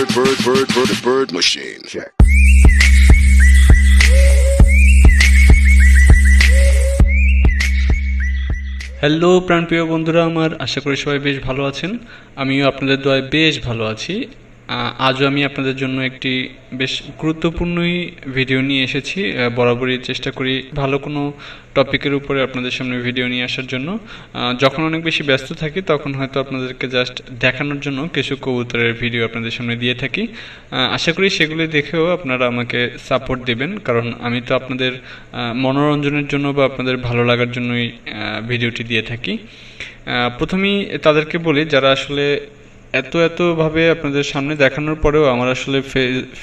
bird, bird, bird, bird, bird machine. Check. Hello প্রাণপ্রিয় বন্ধুরা আমার আশা করি সবাই বেশ ভালো আছেন আমিও আপনাদের দোয়ায় বেশ ভালো আছি আজও আমি আপনাদের জন্য একটি বেশ গুরুত্বপূর্ণই ভিডিও নিয়ে এসেছি। বরাবরই চেষ্টা করি ভালো কোনো টপিকের উপরে আপনাদের সামনে ভিডিও নিয়ে আসার জন্য। যখন অনেক বেশি ব্যস্ত থাকি, তখন হয়তো আপনাদেরকে জাস্ট দেখানোর জন্য কিছু কবুতরের ভিডিও আপনাদের সামনে দিয়ে থাকি। আশা করি সেগুলি দেখেও আপনারা আমাকে সাপোর্ট দেবেন। কারণ আমি তো আপনাদের মনোরঞ্জনের জন্য বা আপনাদের ভালো লাগার জন্যই ভিডিওটি দিয়ে থাকি। প্রথমেই তাদেরকে বলি, যারা আসলে এত এতভাবে আপনাদের সামনে দেখানোর পরেও আমার আসলে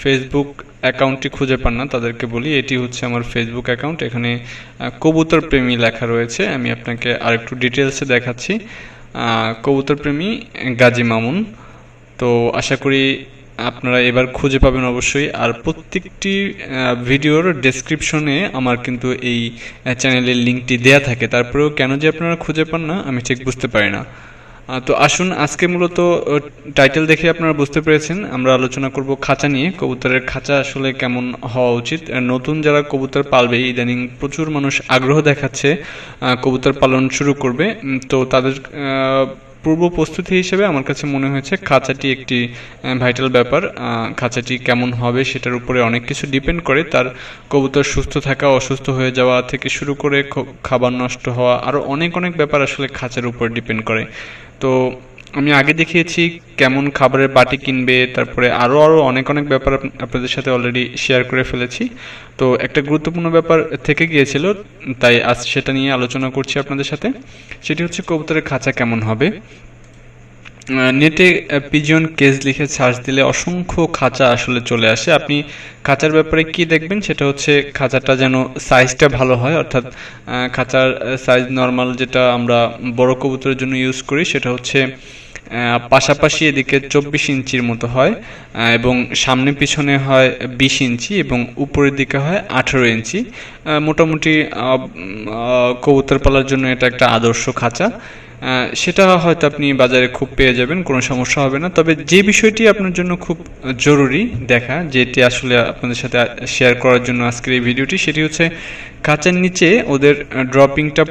ফেসবুক অ্যাকাউন্টটি খুঁজে পান না, তাদেরকে বলি, এটি হচ্ছে আমার ফেসবুক অ্যাকাউন্ট এখানে কবুতর প্রেমী লেখা রয়েছে, আমি আপনাকে আরেকটু ডিটেলসে দেখাচ্ছি। কবুতর প্রেমী গাজী মামুন। তো আশা করি আপনারা এবার খুঁজে পাবেন অবশ্যই, আর প্রত্যেকটি ভিডিওর ডেসক্রিপশনে আমার কিন্তু এই চ্যানেলের লিঙ্কটি দেয়া থাকে। তারপরেও কেন যে আপনারা খুঁজে পান না, আমি ঠিক বুঝতে পারি না। তো আসুন, আজকে মূলত টাইটেল দেখে আপনারা বুঝতে পেরেছেন। আমরা আলোচনা করব খাঁচা নিয়ে। কবুতরের খাঁচা আসলে কেমন হওয়া উচিত? নতুন যারা কবুতর পালবে, ইদানিং প্রচুর মানুষ আগ্রহ দেখাচ্ছে কবুতর পালন শুরু করবে। তো তাদের পূর্ব প্রস্তুতি হিসেবে আমার কাছে মনে হয়েছে খাঁচাটি একটি ভাইটাল ব্যাপার। খাঁচাটি কেমন হবে সেটার উপরে অনেক কিছু ডিপেন্ড করে। তার কবুতর সুস্থ থাকা, অসুস্থ হয়ে যাওয়া থেকে শুরু করে খাবার নষ্ট হওয়া আরও অনেক অনেক ব্যাপার আসলে খাঁচার উপর ডিপেন্ড করে। তো আমি আগে দেখিয়েছি কেমন খাবারের বাটি কিনবে, তারপরে আরও আরও অনেক অনেক ব্যাপার আপনাদের সাথে অলরেডি শেয়ার করে ফেলেছি। তো একটা গুরুত্বপূর্ণ ব্যাপার থেকে গিয়েছিল, তাই আজ সেটা নিয়ে আলোচনা করছি আপনাদের সাথে। সেটি হচ্ছে কবুতরের খাঁচা কেমন হবে। নেটে পিজিয়ন কেস লিখে সার্চ দিলে অসংখ্য খাঁচা আসলে চলে আসে। আপনি খাঁচার ব্যাপারে কি দেখবেন, সেটা হচ্ছে খাঁচাটা যেন সাইজটা ভালো হয়, অর্থাৎ খাঁচার সাইজ নর্মাল যেটা আমরা বড় কবুতরের জন্য ইউজ করি, সেটা হচ্ছে পাশাপাশি এদিকে চব্বিশ ইঞ্চির মতো হয় এবং সামনে পিছনে হয় বিশ ইঞ্চি এবং উপরের দিকে হয় আঠেরো ইঞ্চি। মোটামুটি কবুতর পালার জন্য এটা একটা আদর্শ খাঁচা। সেটা হয়তো আপনি বাজারে খুব পেয়ে যাবেন, কোনো সমস্যা হবে না। তবে যে বিষয়টি আপনার জন্য খুব জরুরি দেখা, যেটি আসলে আপনাদের সাথে শেয়ার করার জন্য আজকের এই ভিডিওটি, সেটি হচ্ছে কাঁচার নিচে ওদের ড্রপিংটা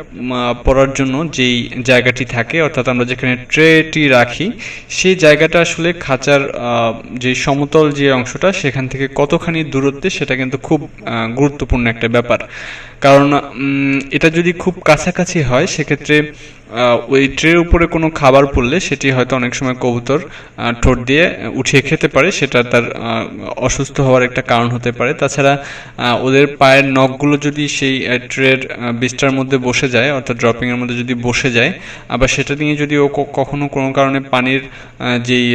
পড়ার জন্য যেই জায়গাটি থাকে, অর্থাৎ আমরা যেখানে ট্রেটি রাখি, সেই জায়গাটা আসলে খাঁচার যে সমতল যে অংশটা, সেখান থেকে কতখানি দূরত্বে সেটা কিন্তু খুব গুরুত্বপূর্ণ একটা ব্যাপার। কারণ এটা যদি খুব কাছাকাছি হয়, সেক্ষেত্রে ওই ট্রের উপরে কোনো খাবার পড়লে সেটি হয়তো অনেক সময় কবুতর ঠোঁট দিয়ে উঠিয়ে খেতে পারে। সেটা তার অসুস্থ হওয়ার একটা কারণ হতে পারে। তাছাড়া ওদের পায়ের নখগুলো যদি সেই ট্রের আহ, বিস্টার মধ্যে বসে যায় অর্থাৎ ড্রপিংয়ের মধ্যে যদি বসে যায় আবার সেটা নিয়ে যদি ও কখনো কোনো কারণে পানির যেই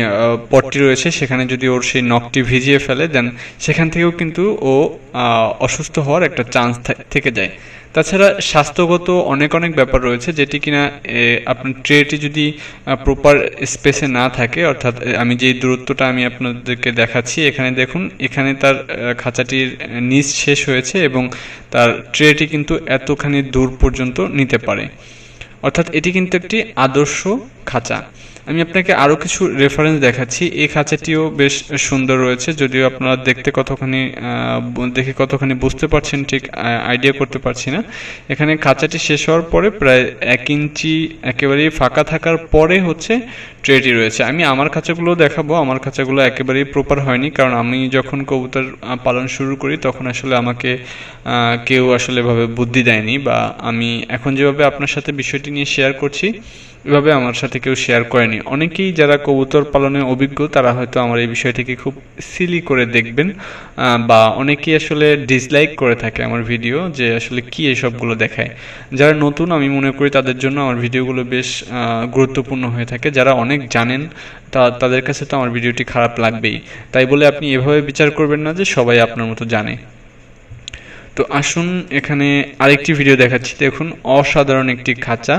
পটটি রয়েছে সেখানে যদি ওর সেই নখটি ভিজিয়ে ফেলে দেন সেখান থেকেও কিন্তু ও অসুস্থ হওয়ার একটা চান্স থেকে যায়। তাছাড়া স্বাস্থ্যগত অনেক অনেক ব্যাপার রয়েছে যেটি কিনা আপনার ট্রেটি যদি প্রপার স্পেসে না থাকে, অর্থাৎ আমি যেই দূরত্বটা আমি আপনাদেরকে দেখাচ্ছি, এখানে দেখুন, এখানে তার খাঁচাটির নিচ শেষ হয়েছে এবং তার ট্রেটি কিন্তু এতখানি দূর পর্যন্ত নিতে পারে। অর্থাৎ এটি কিন্তু একটি আদর্শ খাঁচা। আমি আপনাকে আরও কিছু রেফারেন্স দেখাচ্ছি। এই খাঁচাটিও বেশ সুন্দর রয়েছে, যদিও আপনারা দেখতে কতখানি দেখে কতখানি বুঝতে পারছেন, ঠিক আইডিয়া করতে পারছি না। এখানে খাঁচাটি শেষ হওয়ার পরে প্রায় এক ইঞ্চি একেবারেই ফাঁকা থাকার পরে হচ্ছে ট্রেটি রয়েছে। আমি আমার খাঁচাগুলো দেখাবো, আমার খাঁচাগুলো একেবারেই প্রপার হয়নি, কারণ আমি যখন কবুতর পালন শুরু করি, তখন আসলে আমাকে কেউ আসলে এভাবে বুদ্ধি দেয়নি বা আমি এখন যেভাবে আপনার সাথে বিষয়টি নিয়ে শেয়ার করছি এভাবে আমার সাথে কেউ শেয়ার করেনি। অনেকেই যারা কবুতর পালনে অভিজ্ঞ, তারা হয়তো আমার এই বিষয়টিকে খুব সিলি করে দেখবেন বা অনেকেই আসলে ডিসলাইক করে থাকে আমার ভিডিও যে আসলে কি এসবগুলো দেখায়। যারা নতুন, আমি মনে করি তাদের জন্য আমার ভিডিওগুলো বেশ গুরুত্বপূর্ণ হয়ে থাকে। যারা অনেক জানেন, তা, তাদের কাছে তো আমার ভিডিওটি খারাপ লাগবেই। তাই বলে আপনি এভাবে বিচার করবেন না যে সবাই আপনার মতো জানে। তো আসুন এখানে আরেকটি ভিডিও দেখাচ্ছি। দেখুন, অসাধারণ একটি খাঁচা।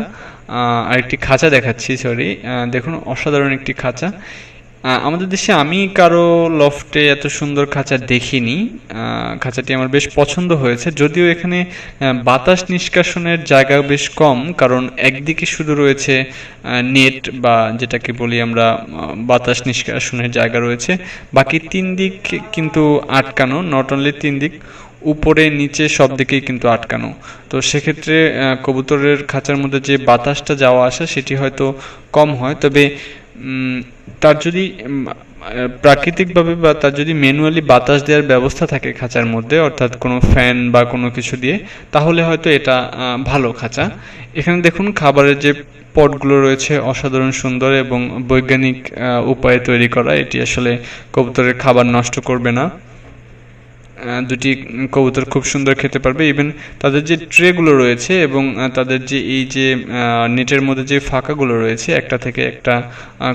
আরেকটি খাঁচা দেখাচ্ছি সরি দেখুন, অসাধারণ একটি খাঁচা। আমাদের দেশে আমি কারও লফটে এত সুন্দর খাঁচা দেখিনি। খাঁচাটি আমার বেশ পছন্দ হয়েছে। যদিও এখানে বাতাস নিষ্কাশনের জায়গা বেশ কম, কারণ একদিকে শুধু রয়েছে নেট বা যেটাকে বলি আমরা বাতাস নিষ্কাশনের জায়গা রয়েছে। বাকি তিন দিক কিন্তু আটকানো নট অনলি তিন দিক। উপরে, নিচে সব দিকেই কিন্তু আটকানো। তো সেক্ষেত্রে কবুতরের খাঁচার মধ্যে যে বাতাসটা যাওয়া আসা, সেটি হয়তো কম হয়। তবে তার যদি প্রাকৃতিকভাবে বা তার যদি ম্যানুয়ালি বাতাস দেওয়ার ব্যবস্থা থাকে খাঁচার মধ্যে, অর্থাৎ কোনো ফ্যান বা কোনো কিছু দিয়ে, তাহলে হয়তো এটা ভালো খাঁচা। এখানে দেখুন, খাবারের যে পটগুলো রয়েছে, অসাধারণ, সুন্দর এবং বৈজ্ঞানিক উপায়ে তৈরি করা, এটি আসলে কবুতরের খাবার নষ্ট করবে না। দুটি কবুতর খুব সুন্দর খেতে পারবে। ইভেন তাদের যে ট্রেগুলো রয়েছে এবং তাদের যে এই যে নেটের মধ্যে যে ফাঁকাগুলো রয়েছে, একটা থেকে একটা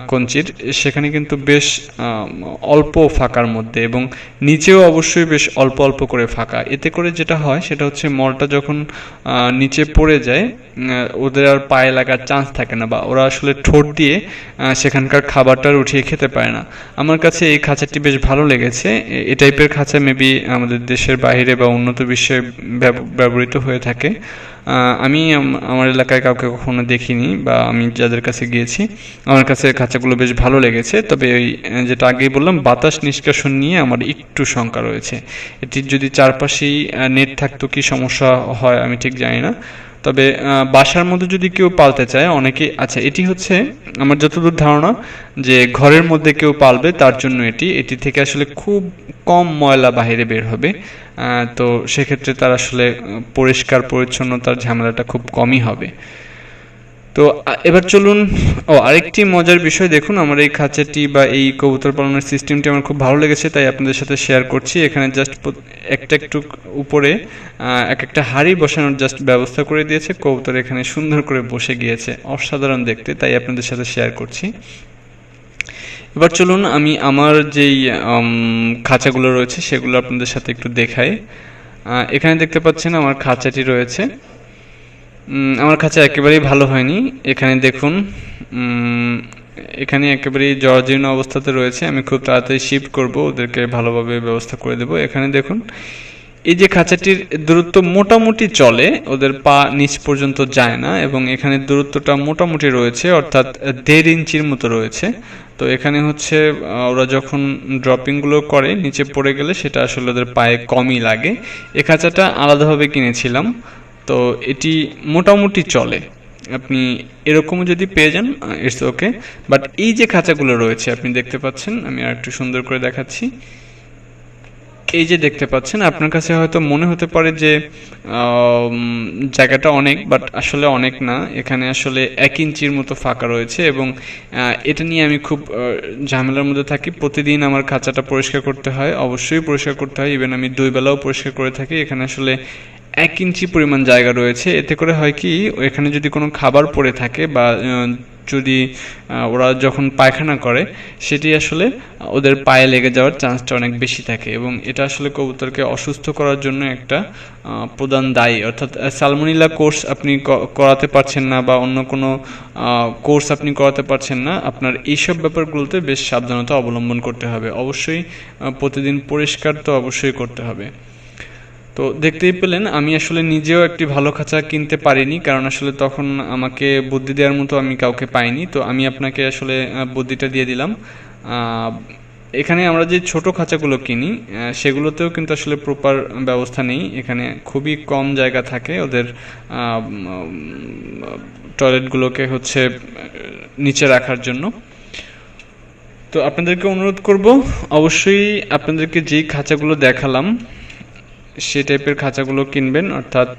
কঞ্চির, সেখানে কিন্তু বেশ অল্প ফাঁকার মধ্যে এবং নিচেও অবশ্যই বেশ অল্প অল্প করে ফাঁকা। এতে করে যেটা হয়, সেটা হচ্ছে মলটা যখন নিচে পড়ে যায় ওদের আর পায়ে লাগার চান্স থাকে না বা ওরা আসলে ঠোঁট দিয়ে সেখানকার খাবারটা উঠিয়ে খেতে পারে না। আমার কাছে এই খাঁচাটি বেশ ভালো লেগেছে। এ- টাইপের খাঁচা মেবি আমাদের দেশের বাহিরে বা উন্নত বিশ্বে ব্যবহৃত হয়ে থাকে। আমি আমার এলাকায় কাউকে কখনো দেখিনি বা আমি যাদের কাছে গিয়েছি, আমার কাছে খাঁচাগুলো বেশ ভালো লেগেছে। তবে ওই, যেটা আগেই বললাম, বাতাস নিষ্কাশন নিয়ে আমার একটু শঙ্কা রয়েছে। এটির যদি চারপাশেই নেট থাকতো কি সমস্যা হয়, আমি ঠিক জানি না। তবে বাসার মধ্যে যদি কেউ পালতে চায়, অনেকে আচ্ছা এটি হচ্ছে আমার যতদূর ধারণা যে ঘরের মধ্যে কেউ পালবে, তার জন্য এটি। এটি থেকে আসলে খুব কম ময়লা বাহিরে বের হবে। তো সেক্ষেত্রে তার আসলে পরিষ্কার, পরিচ্ছন্নতার ঝামেলাটা খুব কমই হবে। তো এবার চলুন, ও, আরেকটি মজার বিষয় দেখুন। আমার এই খাঁচাটি বা এই কবুতর পালনের সিস্টেমটি আমার খুব ভালো লেগেছে, তাই আপনাদের সাথে শেয়ার করছি। এখানে জাস্ট একটা একটু উপরে এক একটা হাড়ি বসানোর জাস্ট ব্যবস্থা করে দিয়েছে। কবুতর এখানে সুন্দর করে বসে গিয়েছে, অসাধারণ দেখতে, তাই আপনাদের সাথে শেয়ার করছি। এবার চলুন, আমি আমার যেই খাঁচাগুলো রয়েছে, সেগুলো আপনাদের সাথে একটু দেখাই। এখানে দেখতে পাচ্ছেন আমার খাঁচাটি রয়েছে। আমার খাঁচা একেবারেই ভালো হয়নি। এখানে দেখুন এখানে একেবারেই জরাজীর্ণ অবস্থাতে রয়েছে। আমি খুব তাড়াতাড়ি শিফট করব, ওদেরকে ভালোভাবে ব্যবস্থা করে দেব। এখানে দেখুন, এই যে খাঁচাটির দূরত্ব মোটামুটি চলে, ওদের পা নিচ পর্যন্ত যায় না, এবং এখানে দূরত্বটা মোটামুটি রয়েছে, অর্থাৎ দেড় ইঞ্চির মতো রয়েছে। তো এখানে হচ্ছে ওরা যখন ড্রপিংগুলো করে, নিচে পড়ে গেলে সেটা আসলে ওদের পায়ে কমই লাগে। এ খাঁচাটা আলাদাভাবে কিনেছিলাম। তো এটি মোটামুটি চলে। আপনি এরকমও যদি পেয়ে যান ইটস ওকে বাট এই যে খাঁচাগুলো রয়েছে, আপনি দেখতে পাচ্ছেন, আমি আর একটু সুন্দর করে দেখাচ্ছি। এই যে দেখতে পাচ্ছেন, আপনার কাছে হয়তো মনে হতে পারে যে জায়গাটা অনেক বাট আসলে অনেক না। এখানে আসলে এক ইঞ্চির মতো ফাঁকা রয়েছে এবং এটা নিয়ে আমি খুব ঝামেলার মধ্যে থাকি। প্রতিদিন আমার খাঁচাটা পরিষ্কার করতে হয়, অবশ্যই পরিষ্কার করতে হয়। ইভেন আমি দুই বেলাও পরিষ্কার করে থাকি। এখানে আসলে এক ইঞ্চি পরিমাণ জায়গা রয়েছে। এতে করে হয় কি, এখানে যদি কোনো খাবার পড়ে থাকে বা যদি ওরা যখন পায়খানা করে, সেটি আসলে ওদের পায়ে লেগে যাওয়ার চান্সটা অনেক বেশি থাকে এবং এটা আসলে কবুতরকে অসুস্থ করার জন্য একটা প্রধান দায়ী। অর্থাৎ সালমোনিলা কোর্স আপনি করাতে পারছেন না বা অন্য কোনো কোর্স আপনি করাতে পারছেন না, আপনার এইসব ব্যাপারগুলোতে বেশ সাবধানতা অবলম্বন করতে হবে। অবশ্যই প্রতিদিন পরিষ্কার তো অবশ্যই করতে হবে। তো দেখতেই পেলেন, আমি আসলে নিজেও একটি ভালো খাঁচা কিনতে পারিনি, কারণ আসলে তখন আমাকে বুদ্ধি দেওয়ার মতো আমি কাউকে পাইনি। তো আমি আপনাকে আসলে বুদ্ধিটা দিয়ে দিলাম। এখানে আমরা যে ছোট খাঁচাগুলো কিনি সেগুলোতেও কিন্তু আসলে প্রপার ব্যবস্থা নেই। এখানে খুবই কম জায়গা থাকে ওদের টয়লেটগুলোকে হচ্ছে, নিচে রাখার জন্য। তো আপনাদেরকে অনুরোধ করব, অবশ্যই আপনাদেরকে যেই খাঁচাগুলো দেখালাম সেই টাইপের খাঁচাগুলো কিনবেন, অর্থাৎ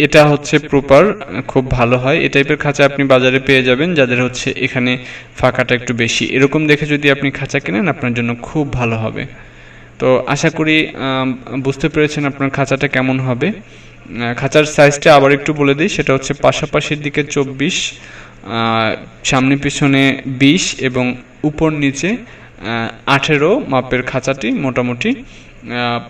এটা হচ্ছে প্রপার খুব ভালো হয়। এই টাইপের খাঁচা আপনি বাজারে পেয়ে যাবেন, যাদের হচ্ছে এখানে ফাঁকাটা একটু বেশি। এরকম দেখে যদি আপনি খাঁচা কেনেন, আপনার জন্য খুব ভালো হবে। তো আশা করি বুঝতে পেরেছেন আপনার খাঁচাটা কেমন হবে। খাঁচার সাইজটা আবার একটু বলে দিই। সেটা হচ্ছে পাশাপাশির দিকে চব্বিশ সামনে পিছনে বিশ এবং উপর নিচে আঠেরো মাপের খাঁচাটি মোটামুটি।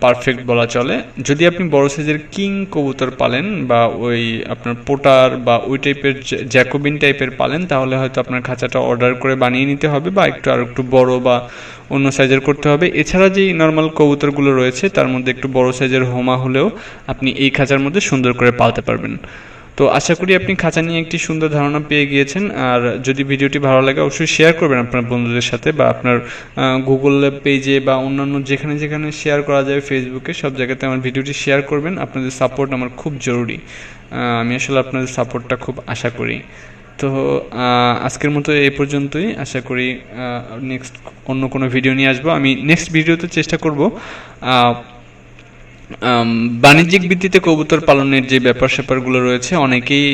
পারফেক্ট বলা চলে। যদি আপনি বড় সাইজের কিং কবুতর পালেন বা ওই আপনার পোটার বা ওই টাইপের জ্যাকোবিন টাইপের পালেন, তাহলে হয়তো আপনার খাঁচাটা অর্ডার করে বানিয়ে নিতে হবে বা একটু আর একটু বড় বা অন্য সাইজের করতে হবে। এছাড়া যেই নর্মাল কবুতরগুলো রয়েছে, তার মধ্যে একটু বড় সাইজের হোমা হলেও আপনি এই খাঁচার মধ্যে সুন্দর করে পালতে পারবেন। তো আশা করি আপনি খাঁচা নিয়ে একটি সুন্দর ধারণা পেয়ে গিয়েছেন। আর যদি ভিডিওটি ভালো লাগে, অবশ্যই শেয়ার করবেন আপনার বন্ধুদের সাথে বা আপনার গুগল পেজে বা অন্যান্য যেখানে যেখানে শেয়ার করা যায় ফেসবুকে সব জায়গাতে আমার ভিডিওটি শেয়ার করবেন। আপনাদের সাপোর্ট আমার খুব জরুরি। আমি আসলে আপনাদের সাপোর্টটা খুব আশা করি। তো আজকের মতো এই পর্যন্তই। আশা করি নেক্সট অন্য কোনো ভিডিও নিয়ে আসব। আমি নেক্সট ভিডিওতে চেষ্টা করব বাণিজ্যিক ভিত্তিতে কবুতর পালনের যে ব্যাপার স্যাপারগুলো রয়েছে, অনেকেই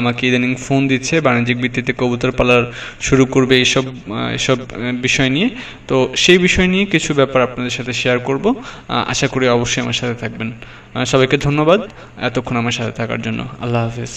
আমাকে ইদানিং ফোন দিচ্ছে, বাণিজ্যিক ভিত্তিতে কবুতর পালার শুরু করবে এইসব এসব বিষয় নিয়ে। তো সেই বিষয় নিয়ে কিছু ব্যাপার আপনাদের সাথে শেয়ার করব। আশা করি অবশ্যই আমার সাথে থাকবেন। সবাইকে ধন্যবাদ। এতক্ষণ আমার সাথে থাকার জন্য। আল্লাহ হাফেজ।